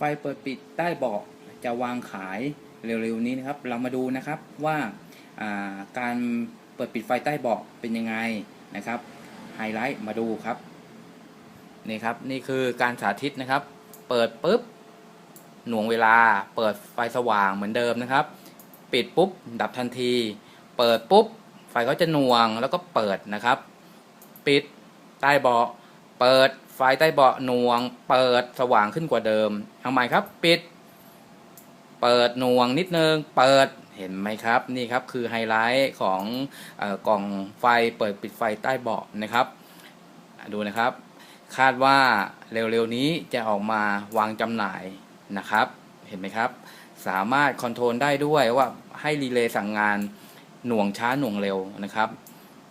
ไฟเปิดปิดใต้เบาะจะวางขายเร็วๆนี้นะครับ เรามาดูนะครับว่าาการเปิดปิดไฟใต้เบาะเป็นยังไงนะครับไฮไลท์มาดูครับนี่ครับนี่คือการสาธิตนะครับ เปิดปุ๊บหน่วงเวลา เปิดไฟสว่างเหมือนเดิมนะครับ ปิดปุ๊บดับทันที เปิดปุ๊บไฟก็จะหน่วงแล้วก็เปิดนะครับ ปิดใต้เบาะเปิด ไฟใต้เบาะหน่วง เปิดสว่างขึ้นกว่าเดิมทำไมครับ ปิด เปิดหน่วงนิดนึง เปิดเห็นไหมครับ นี่ครับคือไฮไลท์ของอกล่องไฟเปิดปิดไฟใต้เบาะนะครับ ดูนะครับ คาดว่าเร็วๆนี้จะออกมาวางจำหน่ายนะครับ เห็นไหมครับ สามารถคอนโทรลได้ด้วยว่าให้รีเลย์สั่งงานหน่วงช้าหน่วงเร็วนะครับ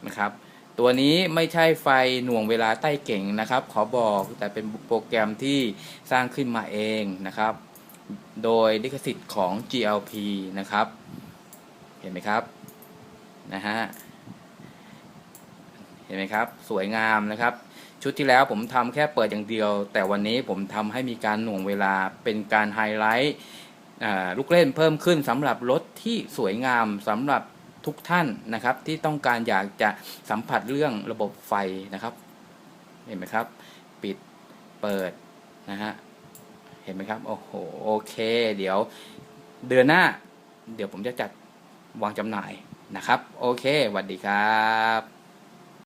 นะครับ ตัวนี้ไม่ใช่ไฟหน่วงเวลาใต้เก่งนะครับ ขอบอกแต่เป็นโปรแกรมที่สร้างขึ้นมาเองนะครับ โดยลิขสิทธิ์ของ GLP นะครับ เห็นไหมครับนะฮะเห็นไหมครับ สวยงามนะครับ ชุดที่แล้วผมทำแค่เปิดอย่างเดียว แต่วันนี้ผมทำให้มีการหน่วงเวลาเป็นการไฮไลท์ลูกเล่นเพิ่มขึ้นสำหรับรถที่สวยงามสำหรับ ทุกท่านนะครับที่ต้องการอยากจะสัมผัสเรื่องระบบไฟนะครับเห็นไหมครับ ปิดเปิดนะฮะเห็นไหมครับโอ้โหโอเค เดี๋ยวเดือนหน้า เดี๋ยวผมจะจัดวางจำหน่ายนะครับ โอเคสวัสดีครับ